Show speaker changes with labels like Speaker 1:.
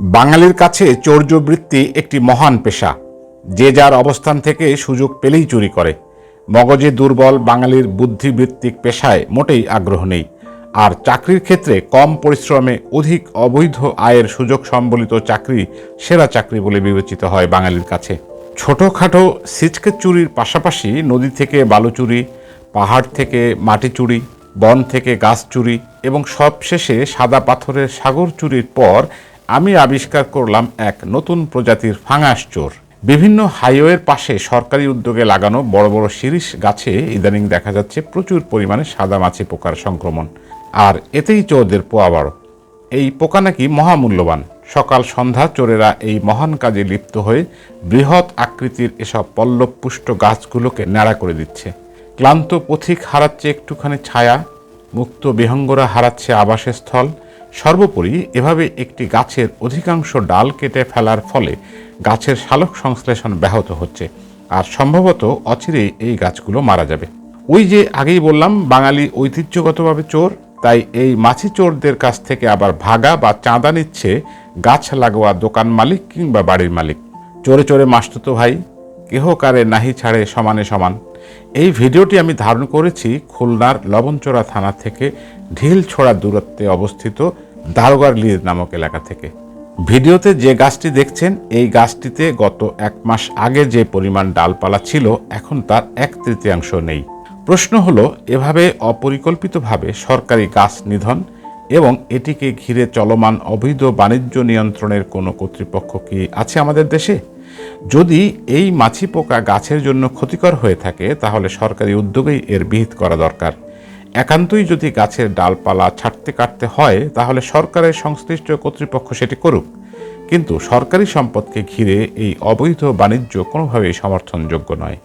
Speaker 1: বাঙালির কাছে চৌর্যবৃত্তি একটি মহান পেশা। যে যার অবস্থান থেকে সুযোগ পেলেই চুরি করে। মগজে দুর্বল বাঙালির বুদ্ধিবৃত্তিক পেশায় মোটেই আগ্রহ নেই। আর চাকরির ক্ষেত্রে কম পরিশ্রমে অধিক অবৈধ আয়ের সুযোগ সম্বলিত চাকরি সেরা চাকরি বলে বিবেচিত হয় বাঙালির কাছে। ছোটোখাটো সিচকে চুরির পাশাপাশি নদী থেকে বালু চুরি, পাহাড় থেকে মাটি চুরি, বন থেকে গাছ চুরি এবং সবশেষে সাদা পাথরের সাগর চুরির পর আমি আবিষ্কার করলাম এক নতুন প্রজাতির ফাঙাস চোর। বিভিন্ন হাইওয়ের পাশে সরকারি উদ্যোগে লাগানো বড় বড় শিরিষ গাছে ইদানিং দেখা যাচ্ছে প্রচুর পরিমাণে সাদা মাছি পোকার সংক্রমণ। আর এতেই চোরদের পোয়া বাড়ো এই পোকা নাকি মহামূল্যবান। সকাল সন্ধ্যা চোরেরা এই মহান কাজে লিপ্ত হয়ে বৃহৎ আকৃতির এসব পল্লবপুষ্ট গাছগুলোকে ন্যাড়া করে দিচ্ছে। ক্লান্ত পথিক হারাচ্ছে একটুখানি ছায়া, মুক্ত বিহঙ্গরা হারাচ্ছে আবাসের স্থল সর্বোপরি এভাবে একটি গাছের অধিকাংশ ডাল কেটে ফেলার ফলে গাছের শালক সংশ্লেষণ ব্যাহত হচ্ছে। আর সম্ভবত অচিরেই এই গাছগুলো মারা যাবে। ওই যে আগেই বললাম, বাঙালি ঐতিহ্যগতভাবে চোর, তাই এই মাছি চোরদের কাছ থেকে আবার ভাগা বা চাঁদা নিচ্ছে গাছ লাগোয়া দোকান মালিক কিংবা বাড়ির মালিক। চোরে চোরে মাসতুতো ভাই, কেহ কারে নাহি ছাড়ে সমানে সমান। এই ভিডিওটি আমি ধারণ করেছি খুলনার লবণচোরা থানা থেকে ঢিল ছোড়া দূরত্বে অবস্থিত দারোগার লিদ নামক এলাকা থেকে। ভিডিওতে যে গাছটি দেখছেন, এই গাছটিতে গত এক মাস আগে যে পরিমাণ ডালপালা ছিল, এখন তার এক তৃতীয়াংশ নেই। প্রশ্ন হলো, এভাবে অপরিকল্পিতভাবে সরকারি গাছ নিধন এবং এটিকে ঘিরে চলমান অবৈধ বাণিজ্য নিয়ন্ত্রণের কোনো কর্তৃপক্ষ কি আছে আমাদের দেশে? যদি এই মাছি পোকা গাছের জন্য ক্ষতিকর হয়ে থাকে, তাহলে সরকারি উদ্যোগেই এর বিহিত করা দরকার। একান্তই যদি গাছের ডালপালা ছাড়তে কাটতে হয়, তাহলে সরকারের সংশ্লিষ্ট কর্তৃপক্ষ সেটি করুক। কিন্তু সরকারি সম্পদকে ঘিরে এই অবৈধ বাণিজ্য কোনোভাবেই সমর্থনযোগ্য নয়।